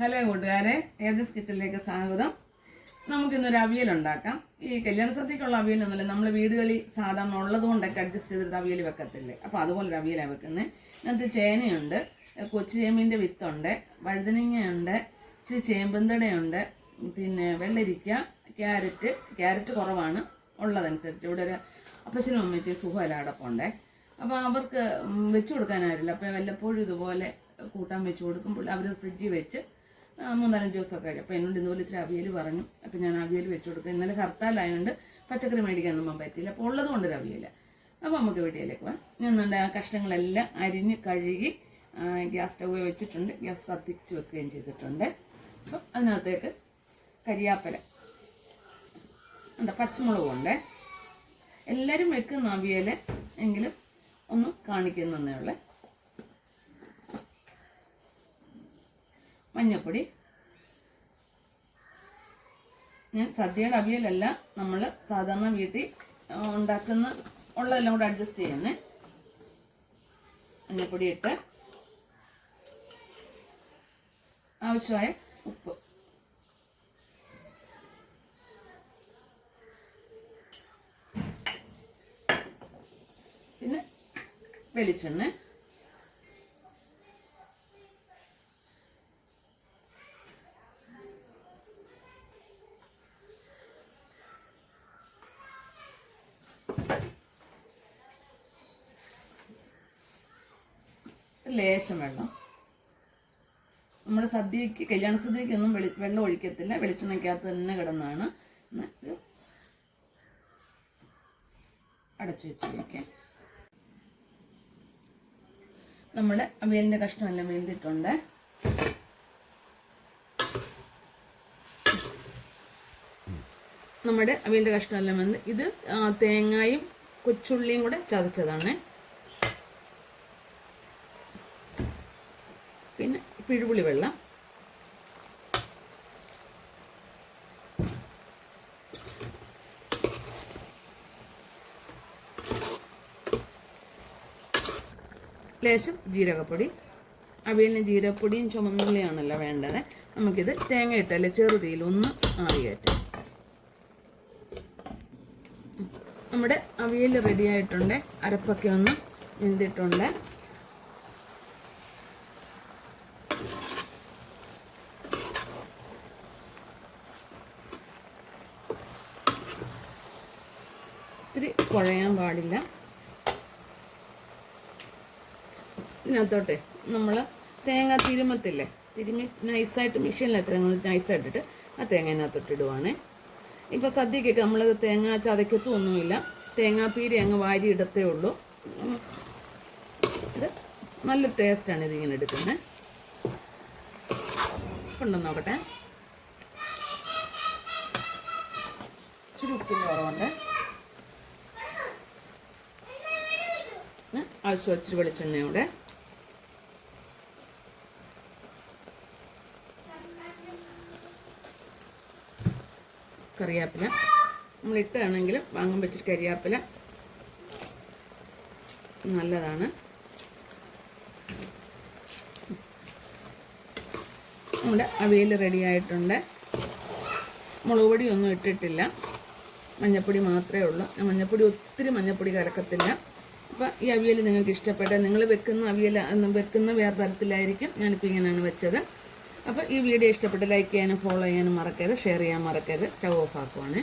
Hello കൂട്ടുകാരെ ഏതസ് കിച്ചണിലേക്ക് സ്വാഗതം. നമുക്കിന്നൊരു അവിയൽ ഉണ്ടാക്കാം. ഈ കല്യാണ സദ്യക്കുള്ള അവിയലൊന്നുമില്ല നമ്മൾ വീടുകളിൽ സാധാരണ ഉള്ളത് കൊണ്ടൊക്കെ അഡ്ജസ്റ്റ് ചെയ്തിട്ട് അവിയൽ വെക്കത്തില്ലേ? അപ്പോൾ അതുപോലൊരു അവിയലാണ് വെക്കുന്നത് ഇതിനകത്ത് ചേനയുണ്ട് കൊച്ചു ചേമ്പിന്റെ വിത്തുണ്ട് വഴുതനങ്ങയുണ്ട് ഇച്ചിരി ചേമ്പന്തടയുണ്ട് പിന്നെ വെള്ളരിക്ക ക്യാരറ്റ്. ക്യാരറ്റ് കുറവാണ്. ഉള്ളതനുസരിച്ച്. ഇവിടെ ഒരു അപ്പച്ചനും അമ്മച്ചി സുഖമല്ല അടപ്പുണ്ടേ അപ്പോൾ അവർക്ക് വെച്ചു കൊടുക്കാനായിട്ടില്ല. അപ്പോൾ വല്ലപ്പോഴും ഇതുപോലെ കൂട്ടാൻ വെച്ച് കൊടുക്കുമ്പോൾ അവർ ഫ്രിഡ്ജിൽ വെച്ച് മൂന്നാലഞ്ച് ദിവസമൊക്കെ കഴിയും അപ്പോൾ എന്നോട് ഇതുപോലെ ഇച്ചിരി അവിയൽ പറഞ്ഞു. അപ്പോൾ ഞാൻ അവിയൽ വെച്ചു കൊടുക്കും. ഇന്നലെ ഹർത്താലായതുകൊണ്ട് പച്ചക്കറി മേടിക്കാനൊന്നും പറ്റിയില്ല. അപ്പോൾ ഉള്ളത് കൊണ്ടൊരു അവിയല. അപ്പോൾ നമുക്ക് വീട്ടിലേക്ക് പോകാം. ഞാൻ എന്താ ആ കഷ്ണങ്ങളെല്ലാം അരിഞ്ഞ് കഴുകി ഗ്യാസ് സ്റ്റവ് വെച്ചിട്ടുണ്ട്. ഗ്യാസ് കത്തിച്ച് വെക്കുകയും ചെയ്തിട്ടുണ്ട്. അപ്പം അതിനകത്തേക്ക് കരിയാപ്പല. എന്താ പച്ചമുളകുണ്ട്. എല്ലാവരും വെക്കുന്ന അവിയൽ എങ്കിലും ഒന്ന് കാണിക്കുന്നേ ഉള്ളേ. മഞ്ഞപ്പൊടി. ഞാൻ സദ്യയുടെ അവിയലല്ല നമ്മൾ സാധാരണ വീട്ടിൽ ഉണ്ടാക്കുന്ന ഉള്ളതെല്ലാം കൂടെ അഡ്ജസ്റ്റ് ചെയ്യുന്നേ. മഞ്ഞപ്പൊടി ഇട്ട് ആവശ്യമായ ഉപ്പ്. പിന്നെ വെളിച്ചെണ്ണ. ലേശം വെള്ളം. നമ്മൾ സദ്യക്ക് കല്യാണ സദ്യക്കൊന്നും വെളി വെള്ളം ഒഴിക്കത്തില്ല. വെളിച്ചെണ്ണയ്ക്കകത്ത് തന്നെ കിടന്നാണ് അടച്ചു വെച്ച് വയ്ക്കാം നമ്മുടെ അവിയലിന്റെ കഷ്ണമെല്ലാം വെന്തിട്ടുണ്ട്. നമ്മുടെ അവിയലിന്റെ കഷ്ണമെല്ലാം വെന്ത് ഇത് തേങ്ങയും കൊച്ചുള്ളിയും കൂടെ ചതച്ചതാണ്. പിന്നെ പിഴുപുളി വെള്ളം. ലേശം ജീരകപ്പൊടി. അവിയലിന് ജീരകപ്പൊടിയും ചുമന്നുള്ളിയാണല്ലോ വേണ്ടത്. നമുക്കിത് തേങ്ങ ഇട്ടല്ലേ ചെറുതീയിൽ ഒന്ന് ആറിയേറ്റ്. നമ്മുടെ അവിയൽ റെഡിയായിട്ടുണ്ട് അരപ്പൊക്കെ ഒന്ന് വെന്തിട്ടുണ്ട്. ഇത്തിരി കുഴയാൻ പാടില്ല. ഇതിനകത്തോട്ടെ നമ്മൾ തേങ്ങ തിരുമത്തില്ലേ? തിരുമി നൈസായിട്ട് മെഷീനിൽ തേങ്ങ നൈസായിട്ടിട്ട് ആ തേങ്ങ ഇതിനകത്തോട്ട് ഇടുവാണേ. ഇപ്പോൾ സദ്യക്കൊക്കെ നമ്മൾ തേങ്ങ ചതയ്ക്കത്തും ഒന്നുമില്ല. തേങ്ങാപ്പീരി അങ്ങ് വാരി ഇടത്തേ ഉള്ളൂ. ഇത് നല്ല ടേസ്റ്റാണ് ഇതിങ്ങനെ എടുക്കുന്നത് ഉണ്ടെന്ന് നോക്കട്ടെ. ഇച്ചിരി ഉപ്പിന്റെ കുറവുണ്ട്. ആവശ്യം ഇച്ചിരി വെളിച്ചെണ്ണയോടെ കറിയാപ്പില നമ്മൾ ഇട്ടാണെങ്കിലും വാങ്ങാൻ വെച്ചിട്ട് കരിവേപ്പില. നല്ലതാണ്. നമ്മുടെ അവിയൽ റെഡിയായിട്ടുണ്ട് മുളക് പൊടി ഒന്നും ഇട്ടിട്ടില്ല. മഞ്ഞപ്പൊടി മാത്രമേ ഉള്ളൂ. മഞ്ഞപ്പൊടി ഒത്തിരി മഞ്ഞപ്പൊടി കലക്കത്തില്ല. അപ്പോൾ ഈ അവിയൽ നിങ്ങൾക്ക് ഇഷ്ടപ്പെട്ട നിങ്ങൾ വെക്കുന്ന അവിയൽ വെക്കുന്ന വേറെ തരത്തിലായിരിക്കും ഞാനിപ്പോൾ ഇങ്ങനെയാണ് വെച്ചത്. അപ്പോൾ ഈ വീഡിയോ ഇഷ്ടപ്പെട്ട് ലൈക്ക് ചെയ്യാനും ഫോളോ ചെയ്യാനും മറക്കരുത് ഷെയർ ചെയ്യാൻ മറക്കരുത്. Stove off ആക്കുവാണ്.